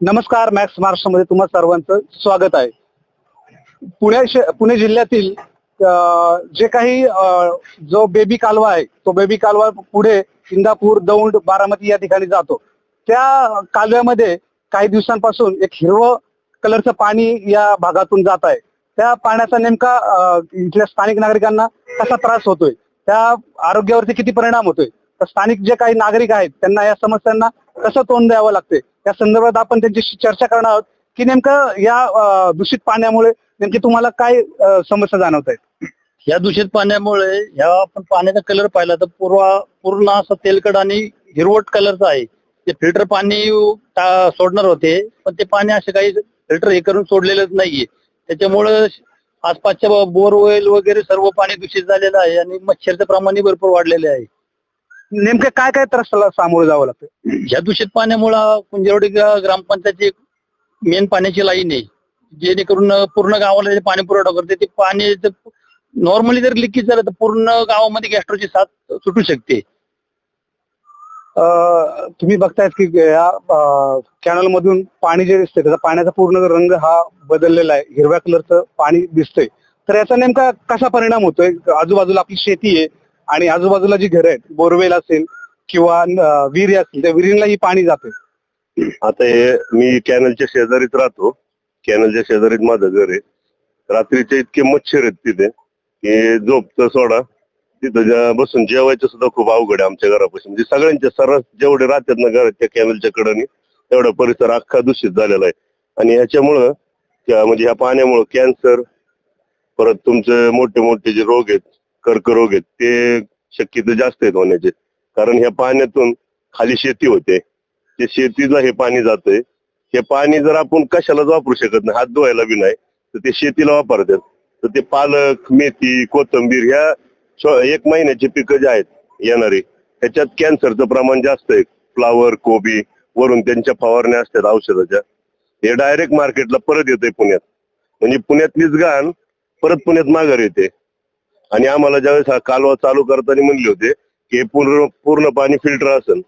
नमस्कार मॅक्स महाराष्ट्रामध्ये तुम्हा सर्वांचं स्वागत आहे. पुणे पुणे जिल्ह्यातील जे काही जो बेबी कालवा आहे तो बेबी कालवा पुढे इंदापूर दौंड बारामती या ठिकाणी जातो. त्या कालव्यामध्ये काही दिवसांपासून एक हिरवं कलरचं पाणी या भागातून जात आहे. त्या पाण्याचा नेमका इथल्या स्थानिक नागरिकांना कसा त्रास होतोय? त्या आरोग्यावरती किती परिणाम होतोय? तर स्थानिक जे काही नागरिक आहेत त्यांना या समस्यांना कसं तोंड द्यावं लागते? या संदर्भात आपण त्यांच्याशी चर्चा करणार आहोत की नेमकं या दूषित पाण्यामुळे नेमकी तुम्हाला काय समस्या जाणवत आहेत? या दूषित पाण्यामुळे ह्या आपण पाण्याचा कलर पाहिला तर पूर्वा पूर्ण असं तेलकट आणि हिरवट कलरचा आहे. ते फिल्टर पाणी सोडणार होते पण ते पाणी असे काही फिल्टर हे करून सोडलेलंच नाहीये. त्याच्यामुळं आसपासच्या बोरवेल वगैरे सर्व पाणी दूषित झालेलं आहे आणि मच्छरचं प्रमाणही भरपूर वाढलेले आहे. नेमके काय काय त्रासाला सामोरं जावं लागतं? या दूषित पाण्यामुळं कुंजरवाडी ग्रा- ग्रामपंचायतची मेन पाण्याची लाईन आहे. जेणेकरून पूर्ण गावाला जे पाणी पुरवठा करते ते पाणी नॉर्मली जर लिकेज झालं तर पूर्ण गावामध्ये गॅस्ट्रोची साथ सुटू शकते. तुम्ही बघतायत की या कॅनल मधून पाणी जे दिसतंय त्याचा पाण्याचा पूर्ण रंग हा बदललेला आहे. हिरव्या कलरचं पाणी दिसतंय. तर याचा नेमका कसा परिणाम होतोय? आजूबाजूला आपली शेती आहे. आणि आजूबाजूला जी घरं आहेत बोरवेल असेल किंवा विहिरी असतील त्या विहिरीला ही पाणी जाते. आता हे मी कॅनलच्या शेजारीच राहतो. कॅनलच्या शेजारीत माझं घर आहे. रात्रीचे इतके मच्छर आहेत तिथे की झोपचं सोडा. तिथं ज्या- बसून जेवायचं सुद्धा खूप अवघड आहे आमच्या घरापासून म्हणजे सगळ्यांच्या सर्रास जेवढे राहतात ना घरात त्या कॅनलच्या कडेने तेवढा परिसर अख्खा दूषित झालेला आहे. आणि ह्याच्यामुळं त्या- म्हणजे ह्या पाण्यामुळं कॅन्सर परत तुमचे मोठे मोठे जे रोग आहेत कर्करोग आहेत ते शक्यतो जास्त आहेत होण्याचे. कारण ह्या पाण्यातून खाली शेती होते. ते शेतीला हे पाणी जातंय. हे पाणी जर आपण कशालाच वापरू शकत नाही हात धुवायला बी नाही तर ते शेतीला वापरतात. तर ते पालक मेथी कोथंबीर ह्या एक महिन्याची पिकं जे आहेत येणारी ह्याच्यात कॅन्सरचं प्रमाण जास्त आहे. फ्लावर कोबी वरून त्यांच्या फवारण्या असतात औषधाच्या. हे डायरेक्ट मार्केटला परत येते पुण्यात. म्हणजे पुण्यातलीच घाण परत पुण्यात माघार येते. आणि आम्हाला ज्यावेळेस हा कालवा चालू करताना म्हणले होते की पूर्ण पूर्ण पाणी फिल्टर असेल.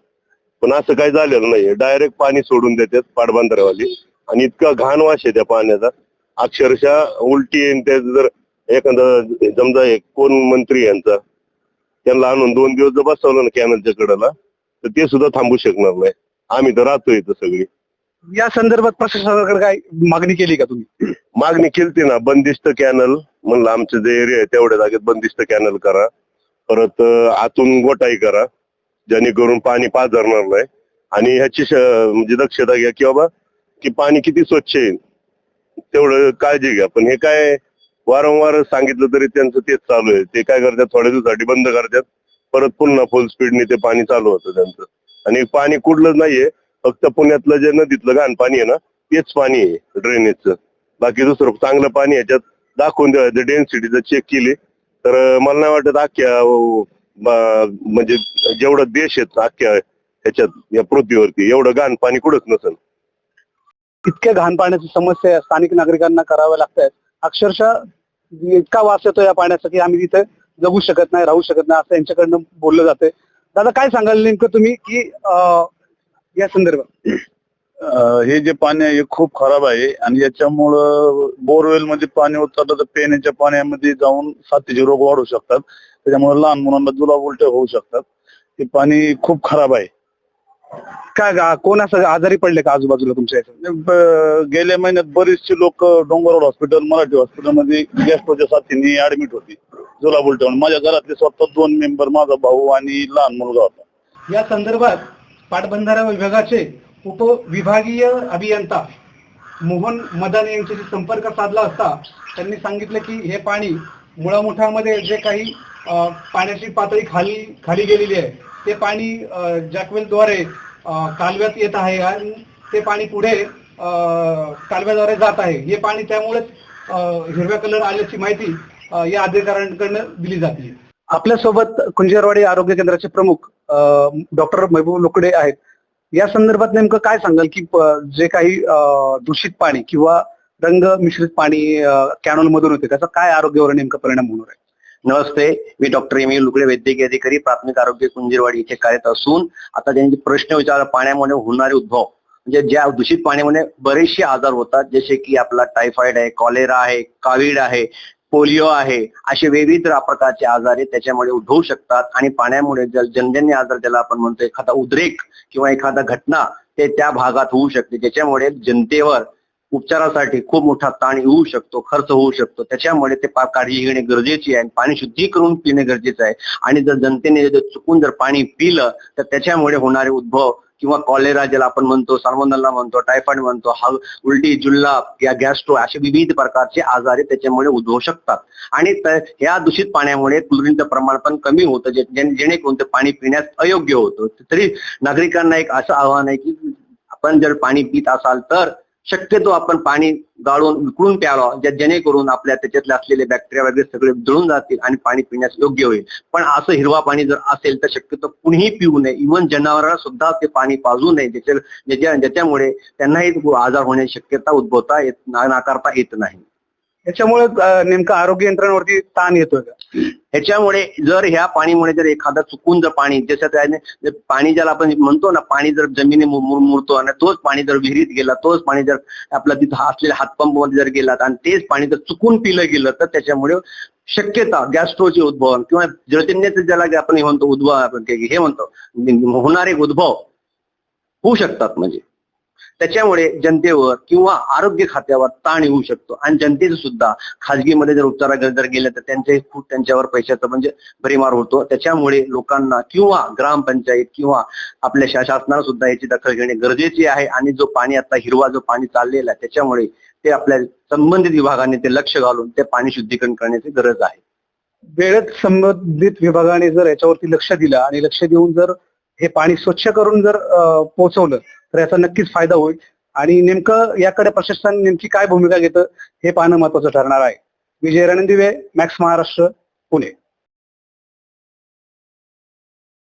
पण असं काही झालेलं नाही डायरेक्ट पाणी सोडून देतात पाटबंधाऱ्यावाली. आणि इतका घाण वाश आहे त्या पाण्याचा. अक्षरशः उलटी येईन ते जर एखादा समजा एक कोण मंत्री यांचा त्यांना आणून दोन दिवस जर बसवलं ना कॅनलच्या कडेला तर ते सुद्धा थांबू शकणार नाही. आम्ही तर राहतो इथं सगळी. या संदर्भात प्रशासनाकडे काय मागणी केली का तुम्ही? मागणी केली ना बंदिस्त कॅनल म्हणलं आमचं जे एरिया आहे तेवढ्या जागेत बंदिस्त कॅनल करा. परत आतून गोटाई करा जेणेकरून पाणी पाझरणार नाही. आणि ह्याची म्हणजे दक्षता घ्या की बाबा की पाणी किती स्वच्छ आहे तेवढं काळजी घ्या. पण हे काय वारंवार सांगितलं तरी त्यांचं तेच चालू आहे. ते काय करतात थोड्या दिवसासाठी बंद करतात. परत पुन्हा फुल स्पीडने ते पाणी चालू होतं त्यांचं. आणि पाणी कुठलंच नाहीये. फक्त पुण्यातलं जे नदीतलं घाण पाणी आहे ना तेच पाणी आहे ड्रेनेजचं बाकी दुसरं चांगलं पाणी याच्यात दाखवून द्यायचं डेन्सिटी चेक केली तर मला नाही वाटत अख्ख्या म्हणजे जेवढं देश आहेत अख्ख्या ह्याच्यात या पृथ्वीवरती एवढं घाण पाणी कुठंच नसेल. इतक्या घाण पाण्याची समस्या स्थानिक नागरिकांना कराव्या लागत आहेत अक्षरशः इतका वास येतो या पाण्याचा की आम्ही तिथे जगू शकत नाही राहू शकत नाही असं यांच्याकडनं बोललं जाते दादा काय सांगाल नेमकं तुम्ही की या संदर्भात. हे जे पाणी आहे हे खूप खराब आहे. आणि याच्यामुळं बोरवेल मध्ये पाणी उतरलं तर पिण्याच्या पाण्यामध्ये जाऊन साथीचे रोग वाढू शकतात. त्याच्यामुळे लहान मुलांना जुलाब उलटे होऊ शकतात. हे पाणी खूप खराब आहे. काय गा- कोण असं आजारी पडले का आजूबाजूला तुमच्या याच्यात? ब- गेल्या महिन्यात बरीचशी लोक डोंगरवाड हॉस्पिटल मराठी हॉस्पिटलमध्ये गॅस्ट्रोच्या साथीने ऍडमिट होती. जुलाब उलटे होऊन. माझ्या घरातले स्वतः दोन मेंबर माझा भाऊ आणि लहान मुलगा होता. या संदर्भात पाटबंधारा विभागाचे उपविभागीय अभियंता मोहन मदान यांच्याशी संपर्क साधला असता त्यांनी सांगितलं की हे पाणी मुळामुठामध्ये जे काही पाण्याची पातळी खाली खाली गेलेली आहे ते पाणी जॅकवेलद्वारे कालव्यात येत आहे आणि ते पाणी पुढे अं, कालव्याद्वारे जात आहे. हे पाणी त्यामुळेच अं, हिरव्या कलर आल्याची माहिती या अधिकाऱ्यांकडनं दिली जाते. आपल्यासोबत कुंजेरवाडी आरोग्य केंद्राचे प्रमुख डॉक्टर महबूब लोकडे आहेत. या संदर्भात नेमकं काय सांगाल की जे काही दूषित पाणी किंवा रंग मिश्रित पाणी कॅनॉल मधून होते त्याचा काय आरोग्यावर नेमका परिणाम होणार आहे? नमस्ते मी डॉक्टर एम. ए लुकडे वैद्यकीय अधिकारी प्राथमिक आरोग्य कुंजीरवाडी इथे कार्यरत असून आता त्यांनी प्रश्न विचारला पाण्यामुळे होणारे उद्भव म्हणजे ज्या दूषित पाण्यामुळे बरेचसे आजार होतात जसे की आपला टायफॉइड आहे कॉलेरा आहे कावीड आहे पोलिओ आहे असे विविध प्रकारचे आजार त्याच्यामुळे उद्भवू शकतात आणि पाण्यामुळे जनजन्य आजार ज्याला आपण म्हणतो एखादा उद्रेक किंवा एखादा घटना ते त्या भागात होऊ शकते. ज्याच्यामुळे जनतेवर उपचारासाठी खूप मोठा ताण येऊ शकतो खर्च होऊ शकतो. त्याच्यामुळे ते काळजी घेणे गरजेची आहे पाणी शुद्धीकरून पिणे गरजेचं आहे. आणि जर जनतेने जर चुकून जर पाणी पिलं तर त्याच्यामुळे होणारे उद्भव किंवा कॉलेरा ज्याला आपण म्हणतो साल्मोनल्ला म्हणतो टायफॉइड म्हणतो हा उलटी जुल्लाब या गॅस्ट्रो असे विविध प्रकारचे आजार त्याच्यामुळे उद्भवू शकतात. आणि ह्या दूषित पाण्यामुळे क्लोरीनचं प्रमाण पण कमी होतं जेणेकरून ते पाणी पिण्यास अयोग्य होतं. तरी नागरिकांना एक असं आव्हान आहे की आपण जर पाणी पित असाल तर शक्यतो आपण पाणी गाळून उकळून प्यावा ज्या- जेणेकरून आपल्या त्याच्यातले असलेले बॅक्टेरिया वगैरे सगळे जळून जातील आणि पाणी पिण्यास योग्य होईल. पण असं हिरवा पाणी जर असेल तर शक्यतो कुणीही पिऊ नये. इव्हन जनावरांना सुद्धा ते पाणी पाजू नये ज्याच्या ज्याच्यामुळे त्यांनाही आजार होण्याची शक्यता उद्भवता येत नाकारता येत नाही. याच्यामुळे नेमकं आरोग्य यंत्रणेवरती ताण येतोय का? ह्याच्यामुळे जर ह्या पाणीमुळे जर एखादा चुकून जर पाणी जसं त्याने पाणी ज्याला आपण म्हणतो ना पाणी जर जमिनी मुरतो आणि तोच पाणी जर विहिरीत गेला तोच पाणी जर आपला तिथं असलेल्या हातपंपमध्ये जर गेला आणि तेच पाणी जर चुकून पिलं गेलं तर त्याच्यामुळे शक्यता गॅस्ट्रोचे उद्भव किंवा जलजन्याचे ज्याला आपण हे म्हणतो उद्भव आपण हे म्हणतो होणारे उद्भव होऊ शकतात म्हणजे. त्याच्यामुळे जनतेवर किंवा आरोग्य खात्यावर ताण येऊ शकतो. आणि जनतेचं सुद्धा खाजगीमध्ये जर उपचाराकडे जर गेलं तर त्यांचे खूप त्यांच्यावर पैशाचा म्हणजे भरीमार होतो. त्याच्यामुळे लोकांना किंवा ग्रामपंचायत किंवा आपल्या शासनाला सुद्धा याची दखल घेणे गरजेचे आहे. आणि जो पाणी आता हिरवा जो पाणी चाललेला आहे त्याच्यामुळे ते आपल्या संबंधित विभागाने ते लक्ष घालून ते पाणी शुद्धीकरण करण्याची गरज आहे. वेळेत संबंधित विभागाने जर याच्यावरती लक्ष दिलं आणि लक्ष देऊन जर हे पाणी स्वच्छ करून जर पोहोचवलं तर याचा नक्कीच फायदा होईल. आणि नेमकं याकडे प्रशासन नेमकी काय भूमिका घेतं हे पाहणं महत्वाचं ठरणार आहे. विजय रणदिवे मॅक्स महाराष्ट्र पुणे.